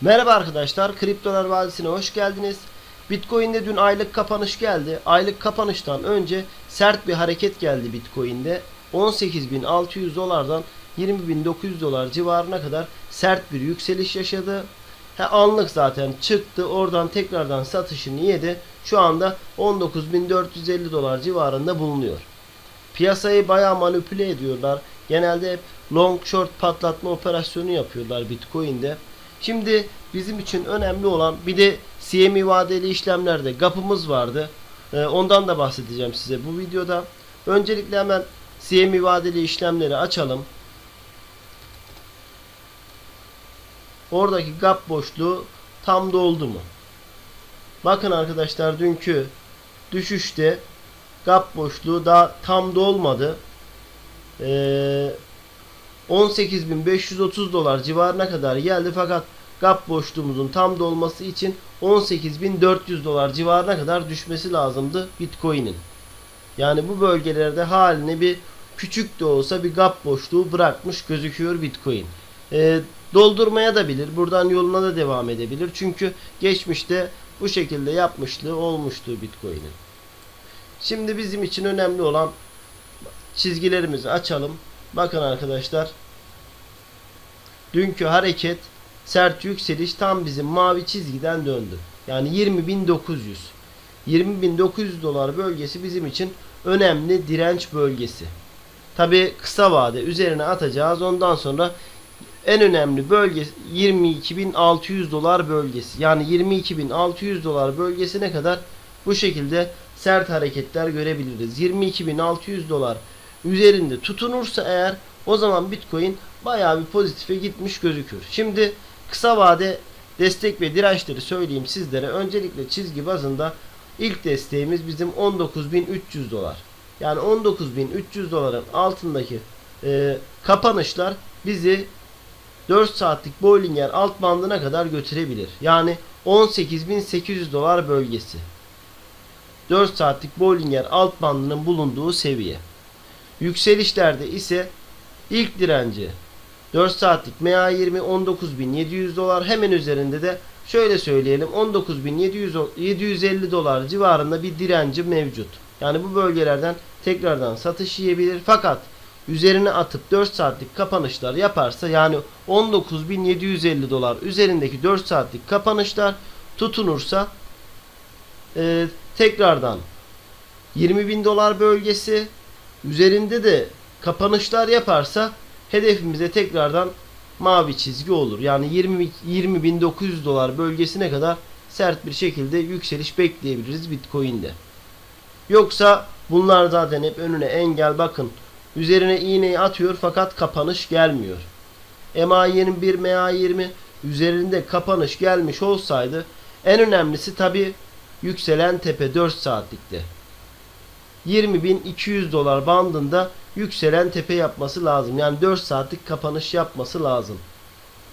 Merhaba arkadaşlar, Kriptolar Vadisi'ne hoş geldiniz. Bitcoin'de dün aylık kapanış geldi. Aylık kapanıştan önce sert bir hareket geldi Bitcoin'de. 18.600 dolardan 20.900 dolar civarına kadar sert bir yükseliş yaşadı. He, anlık zaten çıktı. Oradan tekrardan satışını yedi. Şu anda 19.450 dolar civarında bulunuyor. Piyasayı bayağı manipüle ediyorlar. Genelde hep long short patlatma operasyonu yapıyorlar Bitcoin'de. Şimdi bizim için önemli olan bir de CME vadeli işlemlerde gapımız vardı. Ee, ondan da bahsedeceğim size bu videoda. Öncelikle hemen CME vadeli işlemleri açalım. Oradaki gap boşluğu tam doldu mu? Bakın arkadaşlar dünkü düşüşte gap boşluğu daha tam dolmadı. Ee, 18.530 dolar civarına kadar geldi fakat gap boşluğumuzun tam dolması için 18.400 dolar civarına kadar düşmesi lazımdı Bitcoin'in. Yani bu bölgelerde haline bir küçük de olsa bir gap boşluğu bırakmış gözüküyor Bitcoin. Ee, doldurmaya da bilir. Buradan yoluna da devam edebilir. Çünkü geçmişte bu şekilde yapmışlığı olmuştu Bitcoin'in. Şimdi bizim için önemli olan çizgilerimizi açalım. Bakın arkadaşlar. Dünkü hareket sert yükseliş tam bizim mavi çizgiden döndü. Yani 20.900. 20.900 dolar bölgesi bizim için önemli direnç bölgesi. Tabi kısa vade üzerine atacağız. Ondan sonra en önemli bölge 22.600 dolar bölgesi. Yani 22.600 dolar bölgesine kadar bu şekilde sert hareketler görebiliriz. 22.600 dolar üzerinde tutunursa eğer o zaman Bitcoin bayağı bir pozitife gitmiş gözükür. Şimdi kısa vade destek ve dirençleri söyleyeyim sizlere. Öncelikle çizgi bazında ilk desteğimiz bizim 19.300 dolar. Yani 19.300 doların altındaki e, kapanışlar bizi 4 saatlik Bollinger alt bandına kadar götürebilir. Yani 18.800 dolar bölgesi. 4 saatlik Bollinger alt bandının bulunduğu seviye. Yükselişlerde ise ilk direnci 4 saatlik MA20 19.700 dolar hemen üzerinde de şöyle söyleyelim 19.750 dolar civarında bir direnci mevcut. Yani bu bölgelerden tekrardan satış yiyebilir fakat üzerine atıp 4 saatlik kapanışlar yaparsa yani 19.750 dolar üzerindeki 4 saatlik kapanışlar tutunursa e, tekrardan 20.000 dolar bölgesi üzerinde de kapanışlar yaparsa hedefimize tekrardan mavi çizgi olur. Yani 20 20.900 dolar bölgesine kadar sert bir şekilde yükseliş bekleyebiliriz Bitcoin'de. Yoksa bunlar zaten hep önüne engel bakın. Üzerine iğneyi atıyor fakat kapanış gelmiyor. MA21 MA20 üzerinde kapanış gelmiş olsaydı en önemlisi tabi yükselen tepe 4 saatlikte. 20.200 dolar bandında yükselen tepe yapması lazım. Yani 4 saatlik kapanış yapması lazım.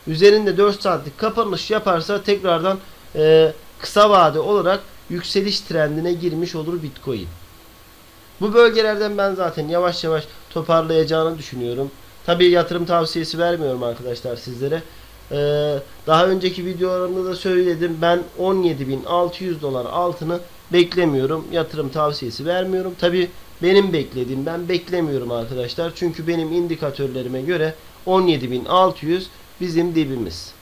Üzerinde 4 saatlik kapanış yaparsa tekrardan e, kısa vade olarak yükseliş trendine girmiş olur Bitcoin. Bu bölgelerden ben zaten yavaş yavaş toparlayacağını düşünüyorum. Tabii yatırım tavsiyesi vermiyorum arkadaşlar sizlere. Ee, daha önceki videolarımda da söyledim. Ben 17.600 dolar altını beklemiyorum. Yatırım tavsiyesi vermiyorum. Tabi benim beklediğim ben beklemiyorum arkadaşlar. Çünkü benim indikatörlerime göre 17.600 bizim dibimiz.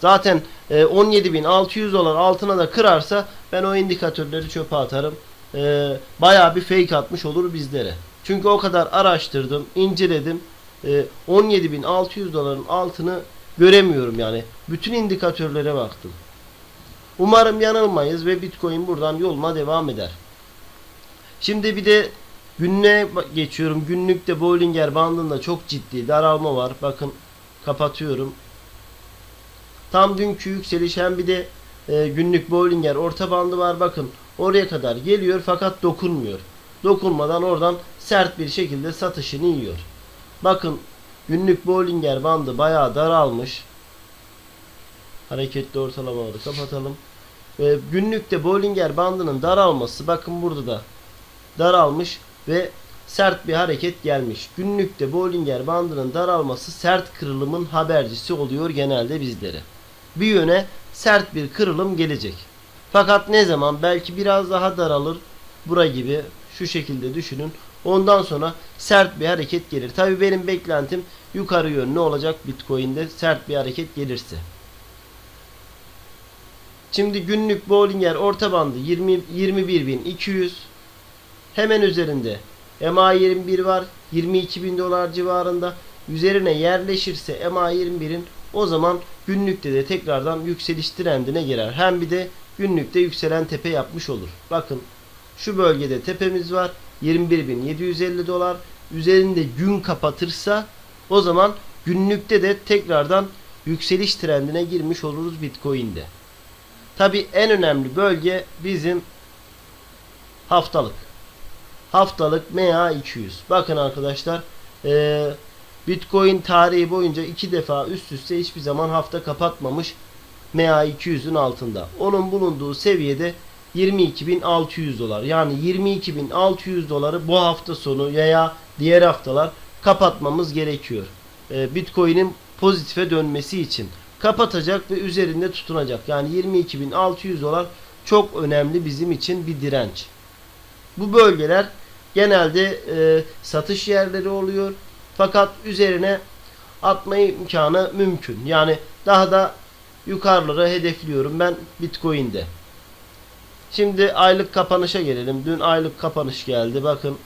Zaten e, 17.600 dolar altına da kırarsa ben o indikatörleri çöpe atarım. E, bayağı bir fake atmış olur bizlere. Çünkü o kadar araştırdım, inceledim. E, 17.600 doların altını göremiyorum yani. Bütün indikatörlere baktım. Umarım yanılmayız ve Bitcoin buradan yoluna devam eder. Şimdi bir de günlüğe geçiyorum. Günlükte Bollinger bandında çok ciddi daralma var. Bakın kapatıyorum. Tam dünkü yükseliş hem bir de e, günlük Bollinger orta bandı var. Bakın oraya kadar geliyor fakat dokunmuyor. Dokunmadan oradan sert bir şekilde satışını yiyor. Bakın günlük Bollinger bandı bayağı daralmış. Hareketli ortalamaları kapatalım. E, günlükte Bollinger bandının daralması bakın burada da daralmış ve sert bir hareket gelmiş. Günlükte Bollinger bandının daralması sert kırılımın habercisi oluyor genelde bizlere. bir yöne sert bir kırılım gelecek. Fakat ne zaman belki biraz daha daralır bura gibi şu şekilde düşünün. Ondan sonra sert bir hareket gelir. Tabi benim beklentim yukarı yönlü olacak Bitcoin'de sert bir hareket gelirse. Şimdi günlük Bollinger orta bandı 20 21.200 hemen üzerinde MA21 var 22.000 dolar civarında üzerine yerleşirse MA21'in o zaman günlükte de tekrardan yükseliş trendine girer. Hem bir de günlükte yükselen tepe yapmış olur. Bakın şu bölgede tepemiz var 21.750 dolar üzerinde gün kapatırsa o zaman günlükte de tekrardan yükseliş trendine girmiş oluruz Bitcoin'de. Tabi en önemli bölge bizim haftalık. Haftalık MA 200. Bakın arkadaşlar eee, Bitcoin tarihi boyunca iki defa üst üste hiçbir zaman hafta kapatmamış MA 200'ün altında. Onun bulunduğu seviyede 22.600 dolar. Yani 22.600 doları bu hafta sonu veya diğer haftalar kapatmamız gerekiyor. Eee, Bitcoin'in pozitife dönmesi için kapatacak ve üzerinde tutunacak. Yani 22.600 dolar çok önemli bizim için bir direnç. Bu bölgeler genelde e, satış yerleri oluyor. Fakat üzerine atma imkanı mümkün. Yani daha da yukarılara hedefliyorum ben Bitcoin'de. Şimdi aylık kapanışa gelelim. Dün aylık kapanış geldi. Bakın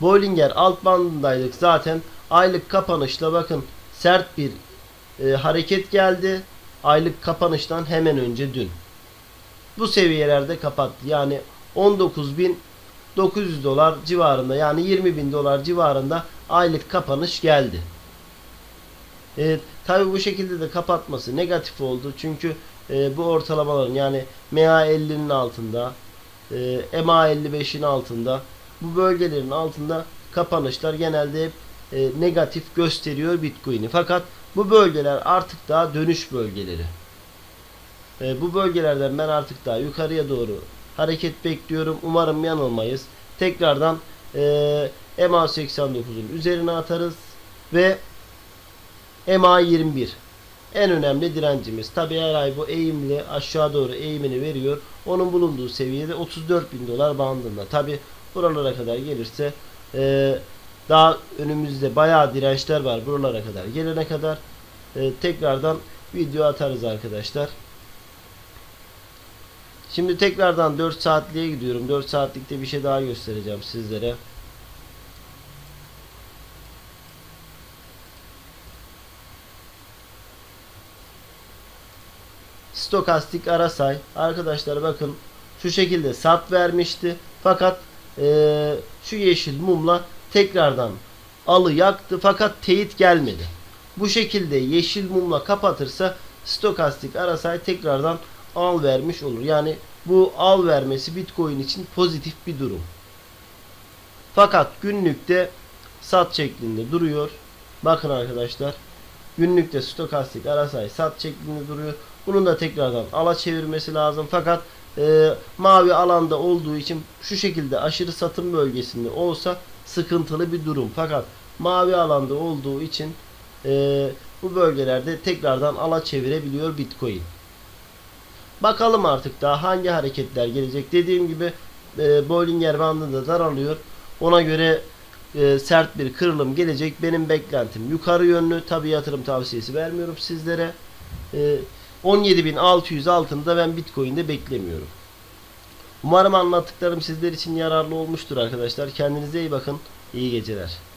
Bollinger alt bandındaydık zaten. Aylık kapanışla bakın sert bir e, hareket geldi. Aylık kapanıştan hemen önce dün. Bu seviyelerde kapattı. Yani 19.900 dolar civarında yani 20.000 dolar civarında aylık kapanış geldi. E, Tabi bu şekilde de kapatması negatif oldu. Çünkü e, bu ortalamaların yani MA50'nin altında e, MA55'in altında bu bölgelerin altında kapanışlar genelde hep e, negatif gösteriyor Bitcoin'i. Fakat bu bölgeler artık daha dönüş bölgeleri. E, bu bölgelerden ben artık daha yukarıya doğru hareket bekliyorum. Umarım yanılmayız. Tekrardan e, MA89'un üzerine atarız ve MA21 en önemli direncimiz. Tabi her ay bu eğimli aşağı doğru eğimini veriyor. Onun bulunduğu seviyede 34 bin dolar bandında. Tabi buralara kadar gelirse e, daha önümüzde bayağı dirençler var buralara kadar gelene kadar e, tekrardan video atarız arkadaşlar. Şimdi tekrardan 4 saatliğe gidiyorum. 4 saatlikte bir şey daha göstereceğim sizlere. Stokastik arasay arkadaşlar bakın şu şekilde sat vermişti. Fakat eee, şu yeşil mumla tekrardan alı yaktı fakat teyit gelmedi. Bu şekilde yeşil mumla kapatırsa stokastik arasay tekrardan al vermiş olur. Yani bu al vermesi Bitcoin için pozitif bir durum. Fakat günlükte sat şeklinde duruyor. Bakın arkadaşlar. Günlükte stokastik arasay sat şeklinde duruyor. Bunun da tekrardan ala çevirmesi lazım. Fakat e, mavi alanda olduğu için şu şekilde aşırı satım bölgesinde olsa sıkıntılı bir durum. Fakat mavi alanda olduğu için e, bu bölgelerde tekrardan ala çevirebiliyor Bitcoin. Bakalım artık daha hangi hareketler gelecek. Dediğim gibi e, Bollinger bandı da daralıyor. Ona göre e, sert bir kırılım gelecek. Benim beklentim yukarı yönlü. Tabi yatırım tavsiyesi vermiyorum sizlere. E, 17.600 altında ben Bitcoin'de beklemiyorum. Umarım anlattıklarım sizler için yararlı olmuştur arkadaşlar. Kendinize iyi bakın. İyi geceler.